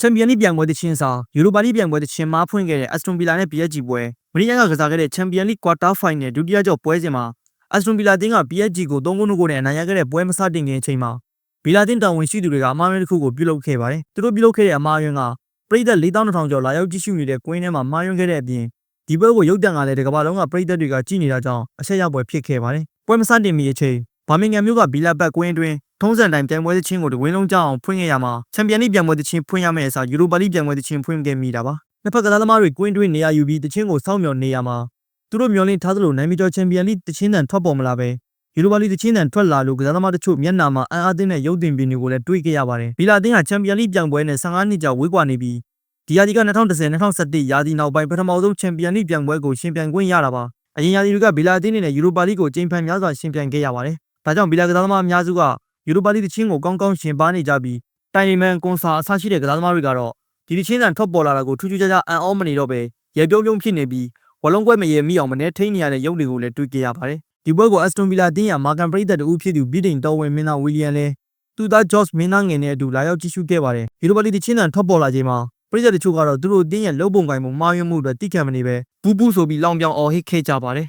ချန်ပီယံလိပြိုင်ပွဲတစ်ချင်းစာယူရိုပါလိပြိုင်ပွဲတစ်ချင်းမှာဖွင့်ခဲ့တဲ့ Aston Villa နဲ့ PSG ပွဲမရီးယားကကစားခဲ့တဲ့ချန်ပီယံလိကွာတာဖိုင်နယ်ဒုတိယကြော့ပွဲစဉ်မှာ Aston Villa တင်းက PSG ကို3ဂိုးနှုတ်ကိုနဲ့အနိုင်ရခဲ့တဲ့ပွဲမစတင်ခင်အချိန်မှာ Villa တင်းတာဝန်ရှိသူတွေကအမှားယွင်းတစ်ခုကိုပြုလုပ်ခဲ့ပါတယ်။သူတို့ပြုလုပ်ခဲ့တဲ့အမှားယွင်းကပရိသတ်4200ကျော်လာရောက်ကြည့်ရှုနေတဲ့ကွင်းထဲမှာမှားယွင်းခဲ့တဲ့အပြင်ဒီပွဲကိုရုပ်တံကလည်းတစ်ကမ္ဘာလုံးကပရိသတ်တွေကကြည့်နေတာကြောင့်အဆက်ရပွဲဖြစ်ခဲ့ပါတယ်။ပွဲမစတင်မီအချိန် ဘာမင်ဂမ်မြို့က Villa ဘက်ကွင်းအတွင်းထုံးစံတိုင်းပြိုင်ပွဲသချင်းကိုတဝင်းလုံးကြအောင်ဖွင့်ခဲ့ရမှာချန်ပီယံလိပြိုင်ပွဲသချင်းဖွင့်ရမယ့်အစားယူရိုပါလိပြိုင်ပွဲသချင်းဖွင့်ခဲ့မိတာပါနှစ်ဖက်ကစားသမားတွေကွင်းတွင်းနေရာယူပြီးသချင်းကိုစောင့်မျှော်နေရမှာသူတို့မျှော်လင့်ထားသလိုနိုင်မီကျော်ချန်ပီယံလိသချင်းတန်ထွက်ပေါ်မလာပဲယူရိုပါလိသချင်းတန်ထွက်လာလို့ကစားသမားတချို့မျက်နှာမှာအံ့အားသင့်တဲ့ရုပ်တင်ပြင်တွေကိုလည်းတွေ့ခဲ့ရပါတယ်ဗီလာအသင်းကချန်ပီယံလိပြိုင်ပွဲနဲ့15နှစ်ကြာဝေးကွာနေပြီးဒီရာသီက2010-2011ရာသီနောက်ပိုင်းပထမဆုံးချန်ပီယံလိပြိုင်ပွဲကိုရှင်ပြိုင်ခွင့်ရတာပါအရင်ရာသီတွေကဗီလာအသင်းနဲ့ယူရိုပါလိကိုချိန်ဖန်များစွာရှင်ပြိုင်ခဲ့ရပါတယ် ဒါကြောင့်ဗီလာကစားသမားအများစုကယူရိုပါလိတချင်းကိုကောင်းကောင်းရှင်ပါနေကြပြီးတိုင်ရီမန်ကွန်ဆာအစရှိတဲ့ကစားသမားတွေကတော့ဒီတချင်းတန်ထွက်ပေါ်လာတာကိုထူးထူးခြားခြားအံ့ဩမနေတော့ပဲရေပြုံးပြုံးဖြစ်နေပြီးဝလုံးကွက်မရေမိအောင်မနေထိန်နေရတဲ့ရုပ်တွေကိုလည်းတွေ့ကြရပါတယ်ဒီပွဲကိုအက်စတွန်ဗီလာတင်းရမာကန်ပရိသတ်တူဖြစ်သူဘီဒိန်တော်ဝင်မင်းသားဝီလီယံလည်းသူသားဂျော့စ်မင်းသားငယ်နဲ့အတူလာရောက်ကြည့်ရှုခဲ့ပါတယ်ယူရိုပါလိတချင်းတန်ထွက်ပေါ်လာချိန်မှာပရိသတ်တချို့ကတော့သူတို့တင်းရဲ့လုံပုံကိုင်ပုံမှားယွင်းမှုတွေတိကျမနေပဲဘူးဘူးဆိုပြီးလောင်ပြောင်အော်ဟစ်ခဲ့ကြပါတယ်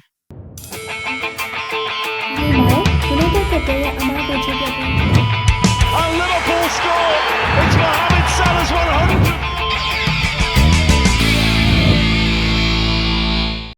માટે અમારા પેજ ઉપર